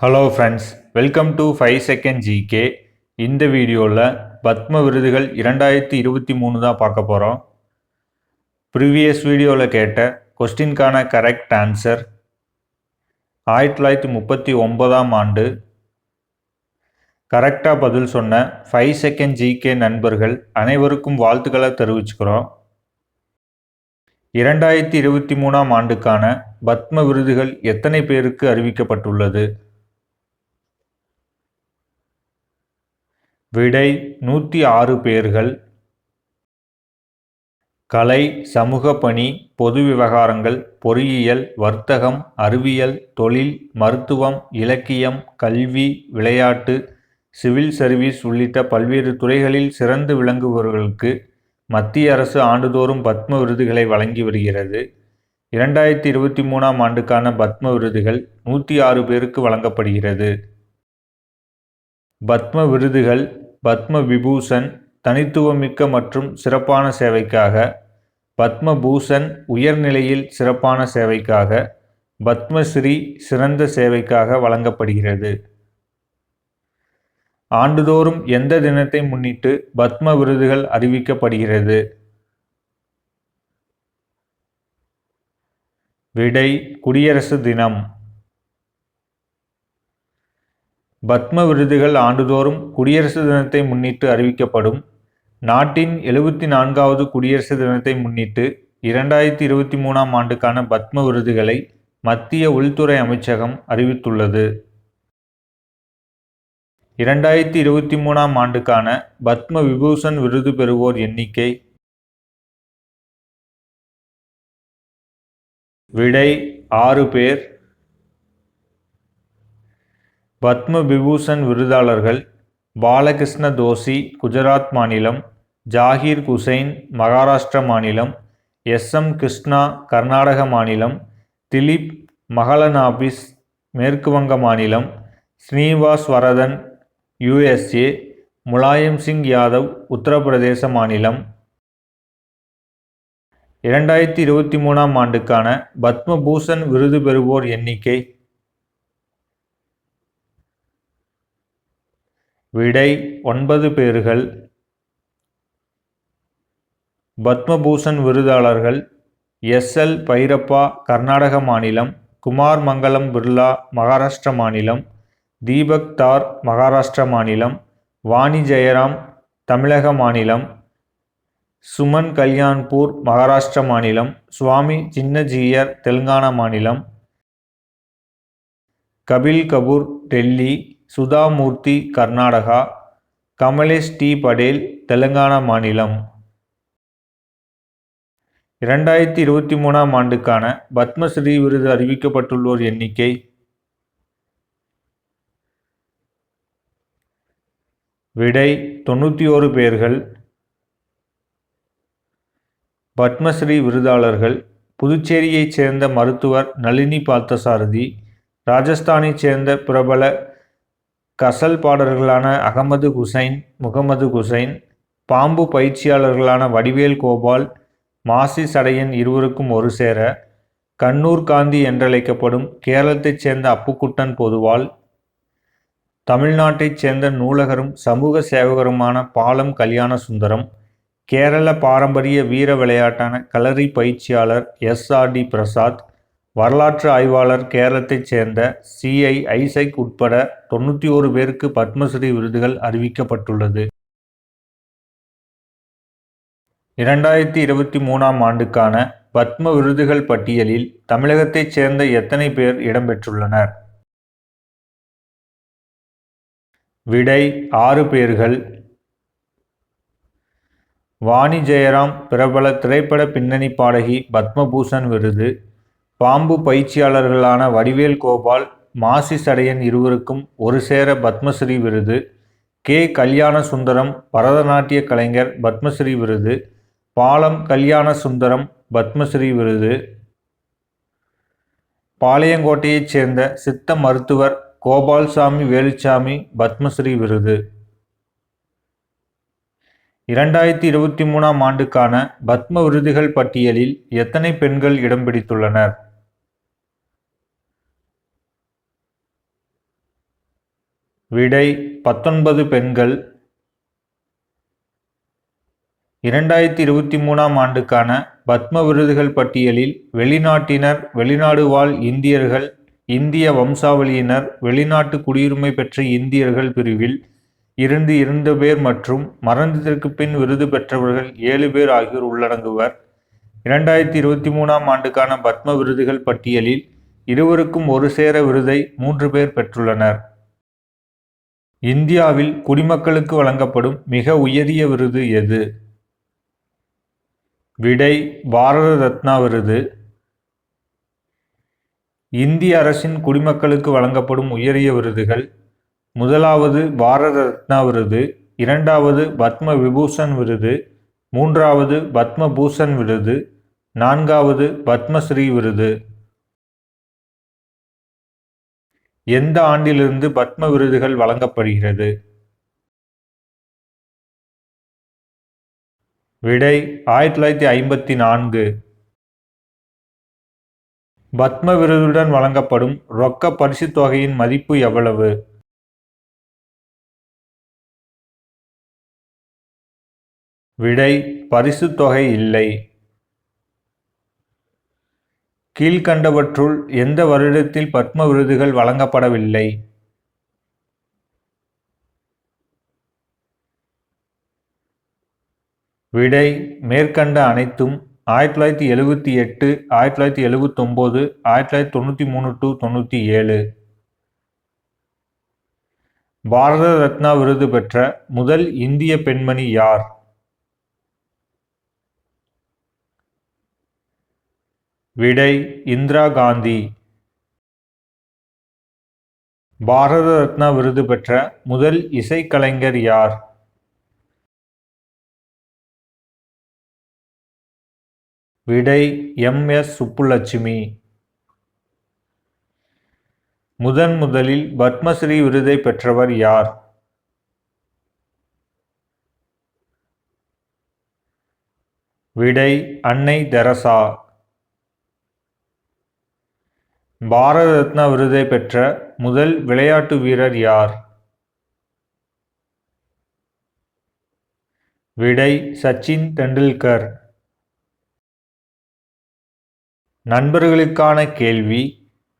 Hello friends welcome to five second GK இந்த வீடியோவில் பத்ம விருதுகள் இரண்டாயிரத்தி இருபத்தி மூணு தான் பார்க்க போகிறோம் ப்ரீவியஸ் வீடியோவில் கேட்ட கொஸ்டின்கான கரெக்ட் ஆன்சர் ஆயிரத்தி தொள்ளாயிரத்தி முப்பத்தி ஒன்பதாம் ஆண்டு கரெக்டாக பதில் சொன்ன ஃபைவ் செகண்ட் ஜிகே நண்பர்கள் அனைவருக்கும் வாழ்த்துக்களை தெரிவிச்சுக்கிறோம். இரண்டாயிரத்தி இருபத்தி மூணாம் ஆண்டுக்கான பத்ம விருதுகள் எத்தனை பேருக்கு அறிவிக்கப்பட்டுள்ளது? விடை நூற்றி ஆறு பேர்கள். கலை சமூக பணி பொது விவகாரங்கள் பொறியியல் வர்த்தகம் அறிவியல் தொழில் மருத்துவம் இலக்கியம் கல்வி விளையாட்டு சிவில் சர்வீஸ் உள்ளிட்ட பல்வேறு துறைகளில் சிறந்து விளங்குபவர்களுக்கு மத்திய அரசு ஆண்டுதோறும் பத்ம விருதுகளை வழங்கி வருகிறது. இரண்டாயிரத்தி இருபத்தி மூணாம் ஆண்டுக்கான பத்ம விருதுகள் நூற்றி ஆறு பேருக்கு வழங்கப்படுகிறது. பத்ம விருதுகள் பத்ம விபூஷன் தனித்துவமிக்க மற்றும் சிறப்பான சேவைக்காக பத்மபூஷன் உயர்நிலையில் சிறப்பான சேவைக்காக பத்மஸ்ரீ சிறந்த சேவைக்காக வழங்கப்படுகிறது. ஆண்டுதோறும் எந்த தினத்தை முன்னிட்டு பத்ம விருதுகள் அறிவிக்கப்படுகிறது? விடை குடியரசு தினம். பத்ம விருதுகள் ஆண்டுதோறும் குடியரசு தினத்தை முன்னிட்டு அறிவிக்கப்படும். நாட்டின் எழுபத்தி நான்காவது குடியரசு தினத்தை முன்னிட்டு இரண்டாயிரத்தி இருபத்தி மூணாம் ஆண்டுக்கான பத்ம விருதுகளை மத்திய உள்துறை அமைச்சகம் அறிவித்துள்ளது. இரண்டாயிரத்தி இருபத்தி மூணாம் ஆண்டுக்கான பத்ம விபூஷன் விருது பெறுவோர் எண்ணிக்கை விடை ஆறு பேர். பத்ம விபூஷன் விருதாளர்கள் பாலகிருஷ்ண தோசி குஜராத் மாநிலம் ஜாகிர் குசைன் மகாராஷ்டிர மாநிலம் எஸ் எம் கிருஷ்ணா கர்நாடக மாநிலம் திலீப் மகளநாபிஸ் மேற்கு வங்க மாநிலம் ஸ்ரீனிவாஸ் வரதன் யுஎஸ்ஏ முலாயம் சிங் யாதவ் உத்தரப்பிரதேச மாநிலம். இரண்டாயிரத்தி இருபத்தி மூணாம் ஆண்டுக்கான பத்மபூஷன் விருது பெறுவோர் எண்ணிக்கை விடை ஒன்பது பேர்கள். பத்மபூஷன் விருதாளர்கள் எஸ் எல் பைரப்பா கர்நாடக மாநிலம் குமார் மங்கலம் பிர்லா மகாராஷ்டிர மாநிலம் தீபக் தார் மகாராஷ்டிர மாநிலம் வாணி ஜெயராம் தமிழக மாநிலம் சுமன் கல்யாண்பூர் மகாராஷ்டிர மாநிலம் சுவாமி சின்னஜீயர் தெலுங்கானா மாநிலம் கபில் கபூர் டெல்லி சுதாமூர்த்தி கர்நாடகா கமலேஷ் டி. படேல் தெலுங்கானா மாநிலம். இரண்டாயிரத்தி இருபத்தி மூணாம் ஆண்டுக்கான பத்மஸ்ரீ விருது அறிவிக்கப்பட்டுள்ளோர் எண்ணிக்கை விடை தொண்ணூற்றி ஓரு பேர்கள். பத்மஸ்ரீ விருதாளர்கள் புதுச்சேரியைச் சேர்ந்த மருத்துவர் நளினி பார்த்தசாரதி ராஜஸ்தானைச் சேர்ந்த பிரபல கசல் பாடர்களான அகமது குசைன் முகமது குசைன் பாம்பு பயிற்சியாளர்களான வடிவேல் கோபால் மாசி சடையன் இருவருக்கும் ஒரு சேர கண்ணூர் காந்தி என்றழைக்கப்படும் கேரளத்தைச் சேர்ந்த அப்புக்குட்டன் பொதுவால் தமிழ்நாட்டைச் சேர்ந்த நூலகரும் சமூக சேவகருமான பாலம் கல்யாண சுந்தரம் கேரள பாரம்பரிய வீர விளையாட்டான களரி பயிற்சியாளர் எஸ் ஆர் டி பிரசாத் வரலாற்று ஆய்வாளர் கேரளத்தைச் சேர்ந்த சிஐ ஐசைக் உட்பட தொண்ணூற்றி ஓரு பேருக்கு பத்மஸ்ரீ விருதுகள் அறிவிக்கப்பட்டுள்ளது. இரண்டாயிரத்தி இருபத்தி மூணாம் ஆண்டுக்கான பத்ம விருதுகள் பட்டியலில் தமிழகத்தைச் சேர்ந்த எத்தனை பேர் இடம்பெற்றுள்ளனர்? விடை ஆறு பேர்கள். வாணி ஜெயராம் பிரபல திரைப்பட பின்னணி பாடகி பத்மபூஷன் விருது. பாம்பு பயிற்சியாளர்களான வடிவேல் கோபால் மாசி சடையன் இருவருக்கும் ஒரு சேர பத்மஸ்ரீ விருது. கே. கல்யாண சுந்தரம் பரதநாட்டிய கலைஞர் பத்மஸ்ரீ விருது. பாலம் கல்யாண சுந்தரம் பத்மஸ்ரீ விருது. பாளையங்கோட்டையைச் சேர்ந்த சித்த மருத்துவர் கோபால்சாமி வேலுச்சாமி பத்மஸ்ரீ விருது. இரண்டாயிரத்தி இருபத்தி மூணாம் ஆண்டுக்கான பத்ம விருதுகள் பட்டியலில் எத்தனை பெண்கள் இடம் பிடித்துள்ளனர்? விடை பத்தொன்பது பெண்கள். இரண்டாயிரத்தி இருபத்தி மூணாம் ஆண்டுக்கான பத்ம விருதுகள் பட்டியலில் வெளிநாட்டினர் வெளிநாடு வாழ் இந்தியர்கள் இந்திய வம்சாவளியினர் வெளிநாட்டு குடியுரிமை பெற்ற இந்தியர்கள் பிரிவில் இருந்து இரண்டு பேர் மற்றும் மறந்ததற்கு பின் விருது பெற்றவர்கள் ஏழு பேர் ஆகியோர் உள்ளடங்குவர். இரண்டாயிரத்தி இருபத்தி மூணாம் ஆண்டுக்கான பத்ம விருதுகள் பட்டியலில் இருவருக்கும் ஒரு சேர விருதை மூன்று பேர் பெற்றுள்ளனர். இந்தியாவில் குடிமக்களுக்கு வழங்கப்படும் மிக உயரிய விருது எது? விடை பாரத ரத்னா விருது. இந்திய அரசின் குடிமக்களுக்கு வழங்கப்படும் உயரிய விருதுகள். முதலாவது பாரத ரத்னா விருது. இரண்டாவது பத்ம விபூஷன் விருது. மூன்றாவது பத்ம பூஷன் விருது. நான்காவது பத்மஸ்ரீ விருது. எந்த ஆண்டிலிருந்து பத்ம விருதுகள் வழங்கப்படுகிறது? விடை ஆயிரத்தி தொள்ளாயிரத்தி ஐம்பத்தி நான்கு. பத்ம விருதுடன் வழங்கப்படும் ரொக்க பரிசுத் தொகையின் மதிப்பு எவ்வளவு? விடை பரிசுத் தொகை இல்லை. கீழ்கண்டவற்றுள் எந்த வருடத்தில் பத்ம விருதுகள் வழங்கப்படவில்லை? விடை மேற்கண்ட அனைத்தும் ஆயிரத்தி தொள்ளாயிரத்தி எழுபத்தி எட்டு ஆயிரத்தி தொள்ளாயிரத்தி எழுபத்தொம்போது ஆயிரத்தி தொள்ளாயிரத்தி தொண்ணூற்றி மூணு டு தொண்ணூற்றி ஏழு. பாரத ரத்னா விருது பெற்ற முதல் இந்திய பெண்மணி யார்? விடை இந்திரா காந்தி. பாரத ரத்னா விருது பெற்ற முதல் இசைக்கலைஞர் யார்? விடை எம். எஸ். சுப்புலட்சுமி. முதன் முதலில் பத்மஸ்ரீ விருதை பெற்றவர் யார்? விடை அன்னை தெரசா. பாரத ரத்னா விருதை பெற்ற முதல் விளையாட்டு வீரர் யார்? விடை சச்சின் டெண்டுல்கர். நண்பர்களுக்கான கேள்வி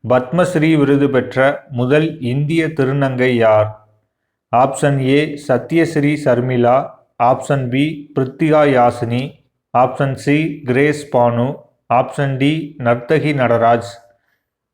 பத்மஸ்ரீ விருது பெற்ற முதல் இந்திய திருநங்கை யார்? Option A Sathyasri Sharmila. Option B Prithika Yashini. Option C Grace Banu. Option D Narthaki Natraj.